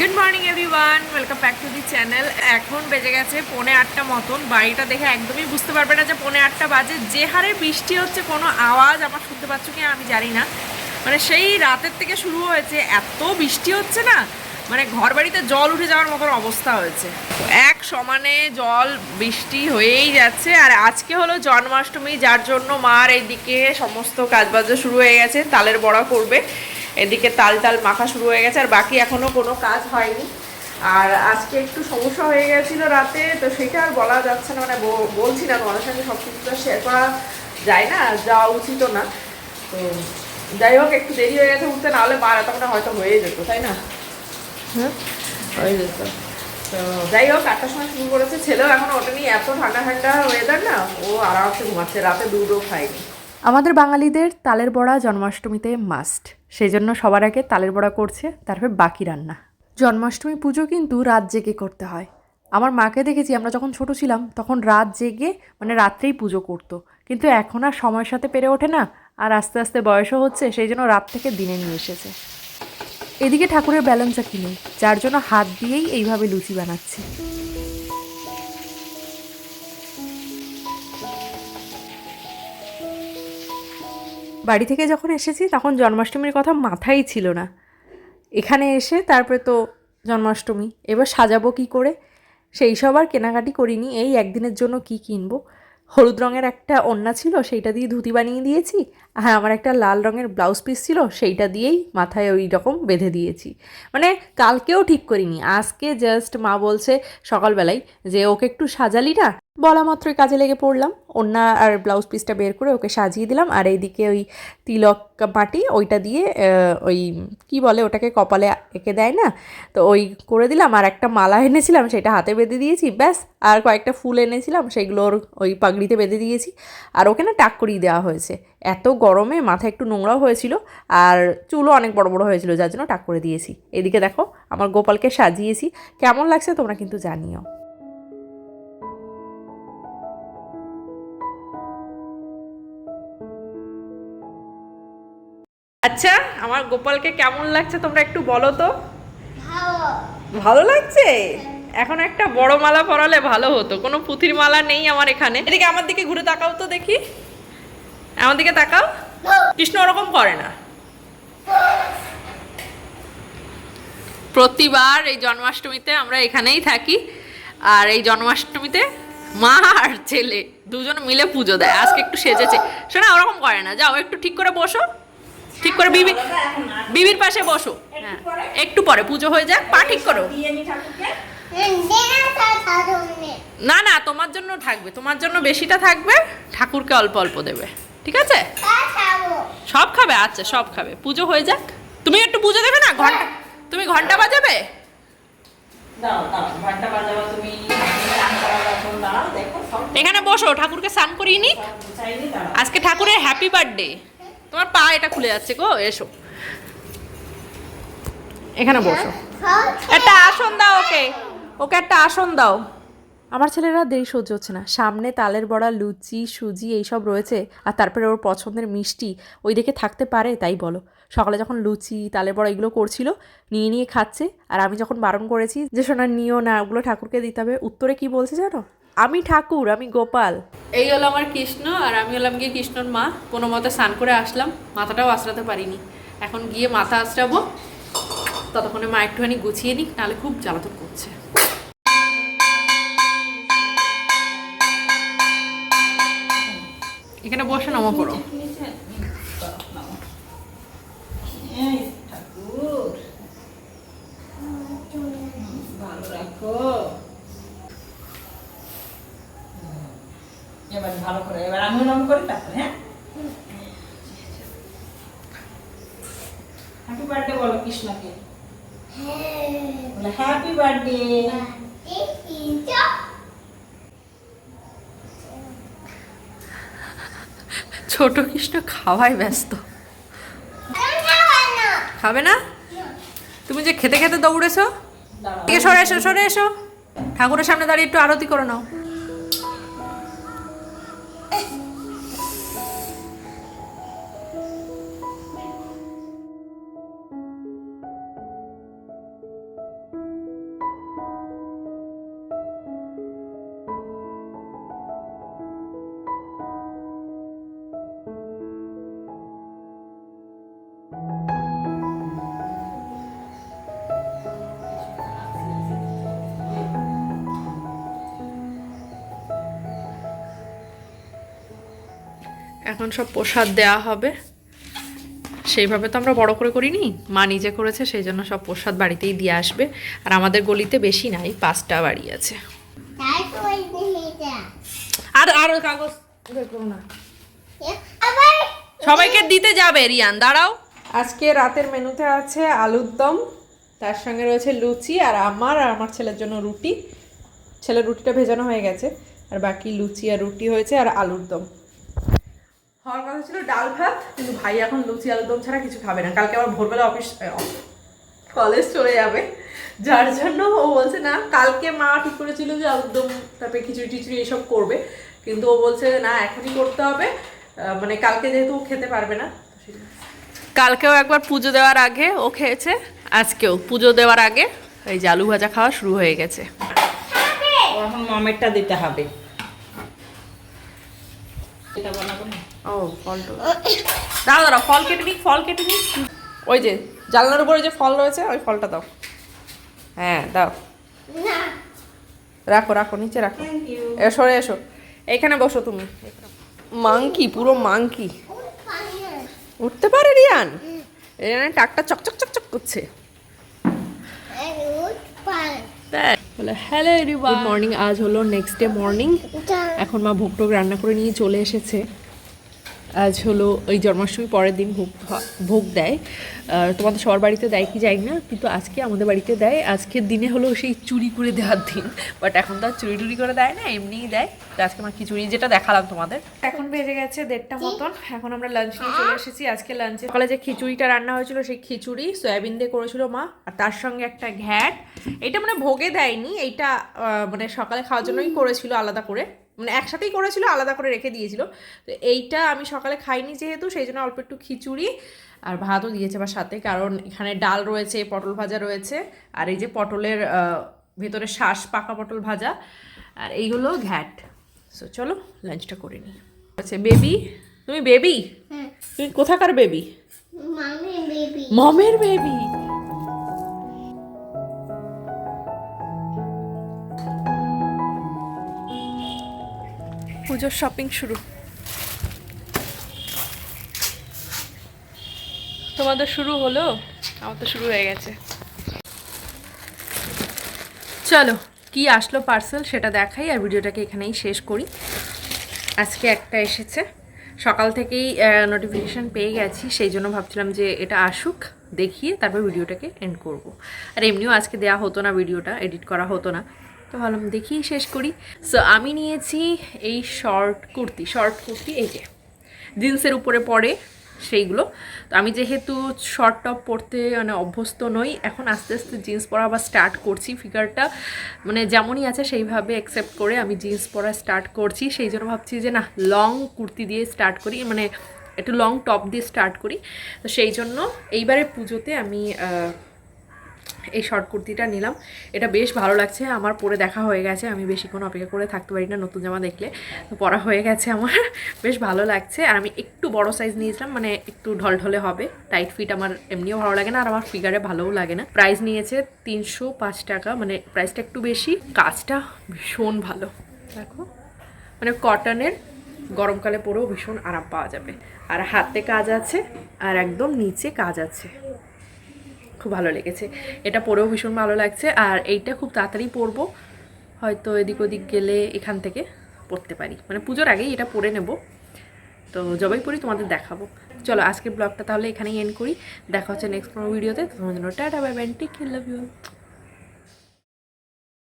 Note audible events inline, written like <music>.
Good morning everyone welcome back to the channel এখন বেজে গেছে পৌনে আটটা মতন। বাড়িটা দেখে একদমই বুঝতে পারবে না যে পৌনে আটটা বাজে। যে হারে বৃষ্টি হচ্ছে, কোনো আওয়াজ আমার শুনতে পাচ্ছ কি আমি জানি না। মানে সেই রাতের থেকে শুরু হয়েছে। এত বৃষ্টি হচ্ছে না মানে ঘর বাড়িতে জল উঠে যাওয়ার মতন অবস্থা হয়েছে। এক সমানে জল বৃষ্টি হয়েই যাচ্ছে। আর আজকে হলো জন্মাষ্টমী, যার জন্য মার এইদিকে সমস্ত কাজবাজ শুরু হয়ে গেছে। তালের বড়া করবে। এদিকে তাল টাল মাখা শুরু হয়ে গেছে আর বাকি এখনও কোনো কাজ হয়নি। আর আজকে একটু সমস্যা হয়ে গেছিল রাতে তো সেটা আর বলা যাচ্ছে না মানে বলছি না তোমাদের সঙ্গে সব কিছু তো শেয়ার করা যায় না যাওয়া উচিত না। তো যাই হোক একটু দেরি হয়ে গেছে উঠতে নাহলে বারোটা হয়তো হয়ে যেত তাই না? হ্যাঁ হয়ে যেত। তো যাই হোক আটটার সময় শুরু করেছে ছেলেও এখন ওঠেনি এত ঠান্ডা ঠান্ডা ওয়েদার না ও আরামসে ঘুমাচ্ছে রাতে দুটো খায়নি। আমাদের বাঙালিদের তালের বড়া জন্মাষ্টমীতে মাস্ট সেই জন্য সবার আগে তালের বড়া করছে, তারপর বাকি রান্না। জন্মাষ্টমী পুজো কিন্তু রাত জেগে করতে হয়। আমার মাকে দেখেছি, আমরা যখন ছোট ছিলাম, তখন রাত জেগে মানে রাত্রেই পুজো করতো। কিন্তু এখন আর সময়ের সাথে পেরে ওঠে না, আর আস্তে আস্তে বয়সও হচ্ছে, সেই জন্য রাত থেকে দিনে নিয়ে এসেছে। এদিকে ঠাকুরের ব্যালেন্সা কিনে যার জন্য হাত দিয়েই এইভাবে লুচি বানাচ্ছি। বাড়ি থেকে যখন এসেছি, তখন জন্মাষ্টমীর কথা মাথাই ছিল না। এখানে এসে তারপরে তো জন্মাষ্টমী, এবার সাজাবো কি করে? সেই সব আর কেনাকাটি করিনি। এই একদিনের জন্য কি কিনবো? হলুদ রঙের একটা ওড়না ছিল, সেইটা দিয়ে ধুতি বানিয়ে দিয়েছি। আর আমার একটা লাল রঙের ব্লাউজ পিস ছিল, সেইটা দিয়েই মাথায় ওই রকম বেঁধে দিয়েছি। মানে কালকেও ঠিক করিনি। আজকে জাস্ট মা বলছে সকালবেলায় যে, ওকে একটু সাজালি না? বলা মাত্রই কাজে লেগে পড়লাম। ওড়না আর ব্লাউজ পিসটা বের করে ওকে সাজিয়ে দিলাম। আর এইদিকে ওই তিলক মাটি ওইটা দিয়ে ওই কি বলে ওটাকে কপালে এঁকে দেয় না? তো ওই করে দিলাম। আর একটা মালা এনেছিলাম, সেটা হাতে বেঁধে দিয়েছি। ব্যাস, আর কয়েকটা ফুল এনেছিলাম, সেগুলো ওর ওই পাগড়িতে বেঁধে দিয়েছি। আর ওকে না টাক করিয়ে দেওয়া হয়েছে। এত গরমে মাথা একটু নোংরাও হয়েছিল, আর চুলও অনেক বড় বড় হয়েছিল, যার জন্য টাক করে দিয়েছি। এদিকে দেখো, আমার গোপালকে সাজিয়েছি। কেমন লাগছে তোমরা কিন্তু জানিও। আচ্ছা আমার গোপালকে কেমন লাগছে তোমরা একটু বলো তো? ভালো। লাগছে? এখন একটা বড় মালা পরালে ভালো হতো। কোনো পুঁথির মালা নেই আমার এখানে। এদিকে আমার দিকে ঘুরে তাকাও তো দেখি। আমার দিকে তাকাও। কৃষ্ণ ওরকম করে না। প্রতিবার এই জন্মাষ্টমীতে আমরা এখানেই থাকি। আর এই জন্মাষ্টমীতে মা আর ছেলে দুজন মিলে পুজো দেয়। আজকে একটু সেজেছে। শোনা ওরকম করে না। যাও একটু ঠিক করে বসো। ঠিক করে বিবি বিবির পাশে বসো। হ্যাঁ। একটু পরে পুজো হয়ে যাক পা ঠিক করো। না না তোমার জন্য থাকবে। তোমার জন্য বেশিটা থাকবে ঠাকুরকে অল্প অল্প দেবে। ঠিক আছে? সব খাবে? আচ্ছা সব খাবে। পুজো হয়ে যাক। তুমি একটু পুজো দেবে না? ঘণ্টা তুমি ঘণ্টা বাজাবে? এখানে বসো ঠাকুরকে স্নান করিয়ে নি। আজকে ঠাকুরের হ্যাপি বার্থডে তোমার পা এটা খুলে যাচ্ছে গো, এসো। এখানে বসো। একটা আসন দাও ওকে ওকে একটা আসন দাও। আমার ছেলেরা দেরি সহ্য হচ্ছে না। সামনে তালের বড়া, লুচি, সুজি এইসব রয়েছে, আর তারপরে ওর পছন্দের মিষ্টি ওই দেখে থাকতে পারে, তাই বলো। সকালে যখন লুচি, তালের বড়া এগুলো করছিল, নিয়ে নিয়ে খাচ্ছে, আর আমি যখন বারণ করেছি যে শোনা নিও না, ওগুলো ঠাকুরকে দিতে হবে। উত্তরে কি বলছে জানো? আমি ঠাকুর আমি গোপাল। এই হলো আমার কৃষ্ণ আর আমি হলাম গিয়ে কৃষ্ণর মা। কোনো মতে স্নান করে আসলাম মাথাটাও আশ্রাতে পারিনি। এখন গিয়ে মাথা আশ্রাবো ততক্ষণে মা একটুখানি গুছিয়ে নিক নাহলে খুব জ্বালাতন করছে। এখানে বসে নমো করো এই ঠাকুর ভালো রাখো এবার ভালো করে নাম করি তারপরে হ্যাঁ? হ্যাপি বার্থডে বলো কৃষ্ণকে। বলে হ্যাপি বার্থডে ছোট কৃষ্ণ খাওয়ায় ব্যস্ত। খাবে না? তুমি যে খেতে খেতে দৌড়েছো? সরে এসো সরে এসো। ঠাকুরের সামনে দাঁড়িয়ে একটু আরতি করে নাও। এখন সব প্রসাদ দেওয়া হবে। সেইভাবে তো আমরা বড় করে করিনি। মা নিজে করেছে সেই জন্য সব প্রসাদ বাড়িতেই দিয়ে আসবে। আর আমাদের গলিতে বেশি নাই পাঁচটা বাড়ি আছে। আর আর কাগজ না। সবাইকে দিতে যাবে রিয়ান দাঁড়াও। আজকে রাতের মেনুতে আছে আলুর দম তার সঙ্গে রয়েছে লুচি আর আমার আর আমার ছেলের জন্য রুটি। ছেলের রুটিটা ভেজানো হয়ে গেছে আর বাকি লুচি আর রুটি হয়েছে আর আলুর দম। হওয়ার কথা ছিল ডাল ভাত কিন্তু ভাই এখন লুচি আলুর দম ছাড়া কিছু খাবে না। কালকে আবার ভোরবেলা অফিস কলেজ চলে যাবে। যার জন্য ও বলছে না কালকে মা ঠিক করেছিল যে আলুর দম তারপরে খিচুড়ি টিচুড়ি এসব করবে। কিন্তু ও বলছে না এখনই করতে হবে। মানে কালকে যেহেতু ও খেতে পারবে না কালকেও একবার পুজো দেওয়ার আগে ও খেয়েছে আজকেও পুজো দেওয়ার আগে এই যে আলু ভাজা খাওয়া শুরু হয়ে গেছে। এখন মামেরটা দিতে হবে। এটা বানাবো। ও ফল দাঁড়া দাঁড়া ফল কেটে নিক ফল কেটে নিক। ওই যে জানলার উপরে যে ফল রয়েছে ওই ফলটা দাও। হ্যাঁ দাও। রাখো রাখো নিচে রাখো। এসো রে এসো। এখানে বসো তুমি। মাংকি পুরো মাংকি। উঠতে পারে রিয়ান? রিয়ানের টাকটা চকচক চকচক করছে। হ্যালো গুড মর্নিং আজ হলো নেক্সট ডে মর্নিং এখন মা ভোগ টোগ রান্না করে নিয়ে চলে এসেছে। আজ হলো ওই জন্মাষ্টমী পরের দিন ভোগ ভোগ দেয়। আর তোমাদের সবার বাড়িতে দেয় কি যাই না কিন্তু আজকে আমাদের বাড়িতে দেয়। আজকের দিনে হলো সেই চুরি করে দেওয়ার দিন বাট এখন তো আর চুরি টুরি করে দেয় না এমনিই দেয়। তো আজকে আমার খিচুড়ি যেটা দেখালাম তোমাদের। এখন বেজে গেছে দেড়টা মতন এখন আমরা লাঞ্চ নিয়ে চলে এসেছি। আজকে লাঞ্চে সকালে যে খিচুড়িটা রান্না হয়েছিল সেই খিচুড়ি সয়াবিন দিয়ে করেছিল মা আর তার সঙ্গে একটা ঘ্যাট। এটা মানে ভোগে দেয়নি এইটা মানে সকালে খাওয়ার জন্যই করেছিল আলাদা করে। মানে একসাথেই করেছিল আলাদা করে রেখে দিয়েছিল। তো এইটা আমি সকালে খাইনি যেহেতু সেই জন্য অল্প একটু খিচুড়ি আর ভাতও দিয়েছে আমার সাথে। কারণ এখানে ডাল রয়েছে পটল ভাজা রয়েছে আর এই যে পটলের ভেতরে শ্বাস পাকা পটল ভাজা আর এই হলো ঘ্যাট। সো চলো লাঞ্চটা করে নিই। আচ্ছা বেবি তুমি বেবি? তুমি কোথাকার বেবি। মমের বেবি? পুজোর শপিং শুরু। তোমাদের শুরু হলো? আমার তো শুরু হয়ে গেছে। চলো, কি আসলো পার্সেল সেটা দেখাই আর ভিডিওটাকে এখানেই শেষ করি। আজকে একটা এসেছে। সকাল থেকেই নোটিফিকেশান পেয়ে গেছি, সেই জন্য ভাবছিলাম যে এটা আসুক, দেখিয়ে তারপর ভিডিওটাকে এন্ড করব। আর এমনিও আজকে দেওয়া হতো না, ভিডিওটা এডিট করা হতো না। তো ভাবলাম দেখি শেষ করি। সো আমি নিয়েছি এই শর্ট কুর্তি শর্ট কুর্তি, এই যে জিন্সের উপরে পরে সেইগুলো। তো আমি যেহেতু শর্ট টপ পরতে মানে অভ্যস্ত নই, এখন আস্তে আস্তে জিন্স পরা আবার স্টার্ট করছি। ফিগারটা মানে যেমনই আছে সেইভাবে অ্যাকসেপ্ট করে আমি জিন্স পরা স্টার্ট করছি। সেই জন্য ভাবছি যে না লং কুর্তি দিয়ে স্টার্ট করি মানে একটু লং টপ দিয়ে স্টার্ট করি। তো সেই জন্য এইবারে পুজোতে আমি এই শর্ট কুর্তিটা নিলাম। এটা বেশ ভালো লাগছে। আমার পরে দেখা হয়ে গেছে। আমি বেশিক্ষণ অপেক্ষা করে থাকতে পারি না নতুন জামা দেখলে। পরা হয়ে গেছে আমার। <laughs> বেশ ভালো লাগছে। আর আমি একটু বড় সাইজ নিয়েছিলাম মানে একটু ঢলঢলে হবে। টাইট ফিট আমার এমনিও ভালো লাগে না, আর আমার ফিগারে ভালোও লাগে না। প্রাইস নিয়েছে তিনশো পাঁচ টাকা মানে প্রাইসটা একটু বেশি। কাজটা ভীষণ ভালো। দেখো। মানে কটনের গরমকালে পরেও ভীষণ আরাম পাওয়া যাবে। আর হাতে কাজ আছে, আর একদম নিচে কাজ আছে। খুব ভালো লেগেছে। এটা পরেও ভীষণ ভালো লাগছে। আর এইটা খুব তাড়াতাড়ি পরবো। হয়তো এদিক ওদিক গেলে এখান থেকে পড়তে পারি। মানে পুজোর আগেই এটা পরে নেব। তো জবাই পরি তোমাদের দেখাবো। চলো, আজকের ব্লগটা তাহলে এখানেই এন্ড করি। দেখা হচ্ছে নেক্সট কোনো ভিডিওতে তোমার জন্য tata bye bye take love you